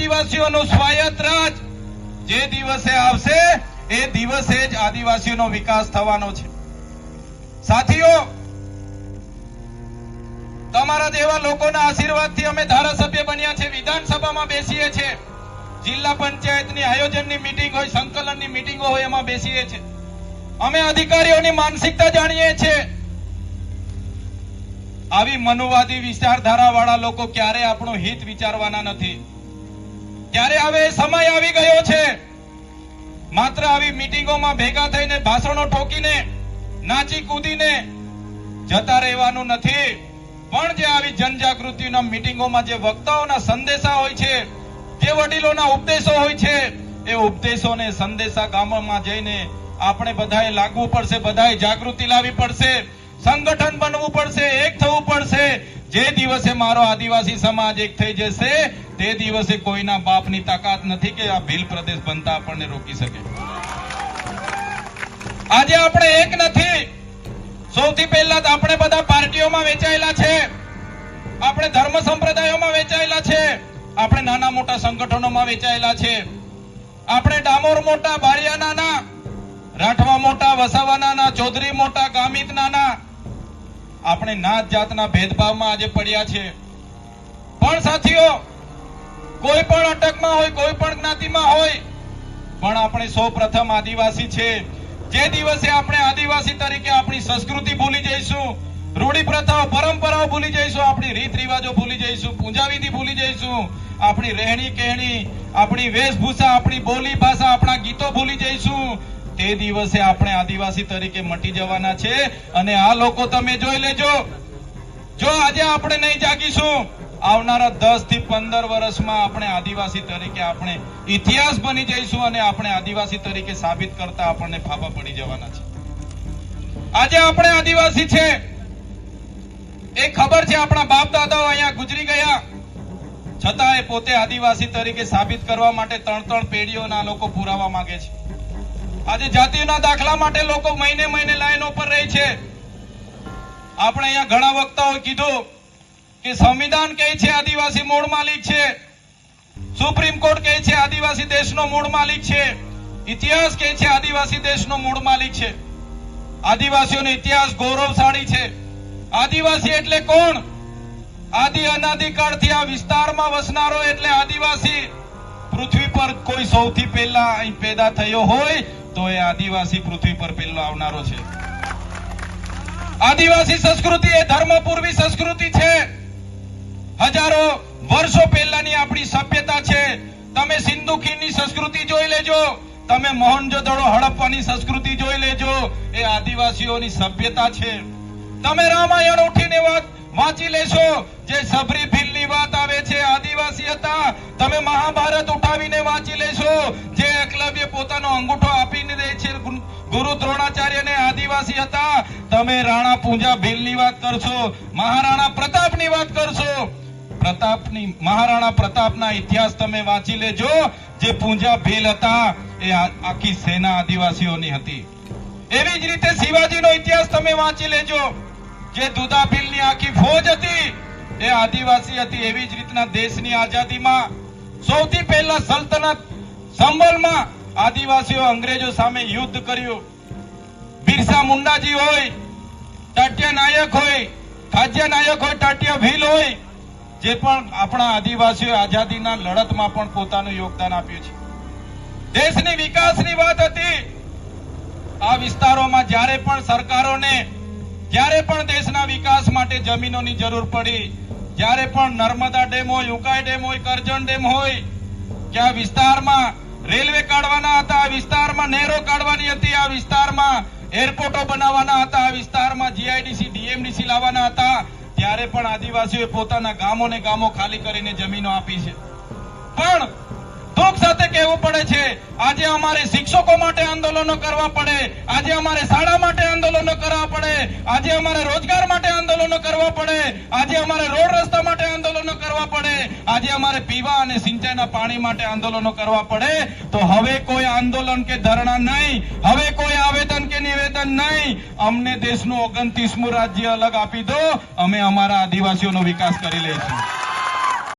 આદિવાસીઓનું સ્વાયત્ત રાજ જે દિવસે આવશે, એ દિવસે જ આદિવાસીઓનો વિકાસ થવાનો છે. સાથીઓ, તમારા જેવા લોકોના આશીર્વાદથી અમે ધારાસભ્ય બન્યા છે, વિધાનસભામાં બેસીએ છીએ જિલ્લા પંચાયતની આયોજનની મિટિંગ હોય, સંકલનની મિટિંગો હોય, એમાં બેસીએ છીએ અમે અધિકારીઓની માનસિકતા જાણીએ છીએ આવી મનુવાદી વિચારધારા વાળા લોકો ક્યારે આપણું હિત વિચારવાના નથી. ત્યારે હવે સમય આવી ગયો છે. માત્ર આવી મીટિંગોમાં ભેગા થઈને ભાષણો ઠોકીને, નાચી કૂદીને જતા રહેવાનું નથી. પણ જે આવી જનજાગૃતિના મીટિંગોમાં જે વક્તાઓના સંદેશા હોય છે, જે વડીલોના ઉપદેશો હોય છે, એ ઉપદેશોને સંદેશા ગામોમાં જઈને આપણે બધાએ લાગવું પડશે, બધાએ જાગૃતિ લાવવી પડશે, સંગઠન બનવું પડશે, એક થવું પડશે. જે દિવસે મારો આદિવાસી સમાજ એક થઈ જશે તે દિવસે કોઈના બાપની તાકાત નથી કે આ ભીલ પ્રદેશ બનતા આપણને રોકી શકે. આજે આપણે એક નથી, સૌથી પહેલા આપણે બધા પાર્ટીઓમાં વેચાયેલા છે. આપણે ધર્મ સંપ્રદાયોમાં વેચાયેલા છે. આપણે નાના મોટા સંગઠનોમાં વેચાયેલા છે. આપણે ડામોર મોટા બારિયા નાના, રાઠવા મોટા, વસાવા નાના, ચૌધરી મોટા, ગામિત નાના, આપણે નાત જાતના ભેદભાવમાં આજે પડ્યા છે. પણ સાથીઓ કોઈ પણ અટકમાં હોય, કોઈ પણ જ્ઞાતિમાં હોય, પણ આપણે સૌ પ્રથમ આદિવાસી છે. જે દિવસે આપણે આદિવાસી તરીકે આપણી સંસ્કૃતિ ભૂલી જઈશું રૂઢી પ્રથાઓ પરંપરાઓ ભૂલી જઈશું, આપણી રીત રિવાજો ભૂલી જઈશું, પૂજાવિધિ ભૂલી જઈશું, આપણી રહેણી કહેણી, આપણી વેશભૂષા, આપણી બોલી ભાષા, આપણા ગીતો ભૂલી જઈશું, તે દિવસે આપણે આદિવાસી તરીકે મટી જવાના છે. અને આ લોકો તમે જોઈ લેજો. જો આજે આપણે નહીં જાગીશું આવનારા દસથી પંદર વર્ષમાં આપણે આદિવાસી તરીકે આપણે ઇતિહાસ બની જઈશું અને આપણે આદિવાસી તરીકે સાબિત કરતા આપણને ફાફા પડી જવાના છે. આજે આપણે આદિવાસી છે. એ ખબર છે આપણા બાપ દાદાઓ અહીંયા ગુજરી ગયા. છતાં એ પોતે આદિવાસી તરીકે સાબિત કરવા માટે ત્રણ ત્રણ પેઢીઓના લોકો પુરાવા માંગે છે. આજે જાતિના દાખલા માટે લોકો મહિને મહિને લાઈનો પર રહે છે. આપણે અહીંયા ઘણા વક્તાઓ કીધું કે સંવિધાન કહે છે આદિવાસી મૂળ માલિક છે. સુપ્રીમ કોર્ટ કહે છે આદિવાસી દેશનો મૂળ માલિક છે. ઇતિહાસ કહે છે આદિવાસી દેશનો મૂળ માલિક છે. આદિવાસીઓનો ઇતિહાસ ગૌરવશાળી છે. આદિવાસી એટલે કોણ? આદિ અનાદિકાળથી આ વિસ્તારમાં વસનારો એટલે આદિવાસી. પૃથ્વી પર કોઈ સૌથી પહેલા અહીં પેદા થયો હોય તો એ આદિવાસી પૃથ્વી પર પહેલો આવનારો છે. આદિવાસી સંસ્કૃતિ એ ધર્મપૂર્વી સંસ્કૃતિ છે. વર્ષો પહેલાની આપણી સભ્યતા છે. તમે સિંધુ ખીણની સંસ્કૃતિ જોઈ લેજો. તમે મોહનજોદડો હડપ્પાની સંસ્કૃતિ જોઈ લેજો. એ આદિવાસીઓની સભ્યતા છે. તમે રામાયણ ઉઠીને વાત વાંચી લેશો. જે સબરી ભીલની વાત આવે છે, આદિવાસી હતા, તમે મહાભારત ઉઠાવીને વાંચી લેશો. જે એકલવ્ય પોતાનો અંગૂઠો આપીને દે છે ગુરુ- ગુરુ દ્રોણાચાર્યને આદિવાસી હતા, તમે રાણા પૂંજા ભીલની વાત કરશો, મહારાણા પ્રતાપની વાત કરશો. પ્રતાપની મહારાણા પ્રતાપના ઇતિહાસ તમે વાંચી લેજો. જે પૂંજા ભીલ હતા, એ આખી સેના આદિવાસીઓની હતી. એવી જ રીતે શિવાજીનો ઇતિહાસ તમે વાંચી લેજો. જે દુધા ભીલની આખી ફોજ હતી, એ આદિવાસી હતી. એવી જ રીતના દેશની આઝાદીમાં સૌથી પહેલા સલ્તનત સંભલમાં આદિવાસીઓ અંગ્રેજો સામે યુદ્ધ કર્યું. બિરસા મુંડાજી હોય ટાટિયા નાયક હોય, ખાજ્યા નાયક હોય ટાટિયા ભીલ હોય જે પણ આપણા આદિવાસીઓ આઝાદીના લડતમાં પણ પોતાનું યોગદાન આપ્યું છે. દેશની વિકાસની વાત હતી. આ વિસ્તારોમાં જ્યારે પણ સરકારોને, જ્યારે પણ દેશના વિકાસ માટે જમીનોની જરૂર પડી, જ્યારે પણ નર્મદા ડેમ હોય, ઉકાઈ ડેમ હોય, કરજણ ડેમ હોય, કે આ વિસ્તારમાં રેલવે કાઢવાના હતા, આ વિસ્તારમાં નહેરો કાઢવાની હતી, આ વિસ્તારમાં એરપોર્ટો બનાવવાના હતા, આ વિસ્તારમાં જીઆઈડીસી ડીએમડીસી લાવવાના હતા ત્યારે પણ આદિવાસીઓએ પોતાના ગામોને ગામો ખાલી કરીને જમીનો આપી છે. પણ દુઃખ સાથે કહેવું પડે છે, આજે અમારે શિક્ષકો માટે આંદોલનો કરવા પડે, આજે અમારે શાળા માટે આંદોલનો કરવા પડે, આજે અમારે રોજગાર માટે આંદોલનો કરવા પડે, આજે અમારે રોડ રસ્તા માટે આંદોલનો કરવા પડે, આજે અમારે પીવા અને સિંચાઈના પાણી માટે આંદોલનો કરવા પડે, તો હવે કોઈ આંદોલન કે ધરણા નહીં, હવે કોઈ નહીં અમને દેશનું ઓગણત્રીસમું રાજ્ય અલગ આપી દો. અમે અમારા આદિવાસીઓનો વિકાસ કરી લઈશું.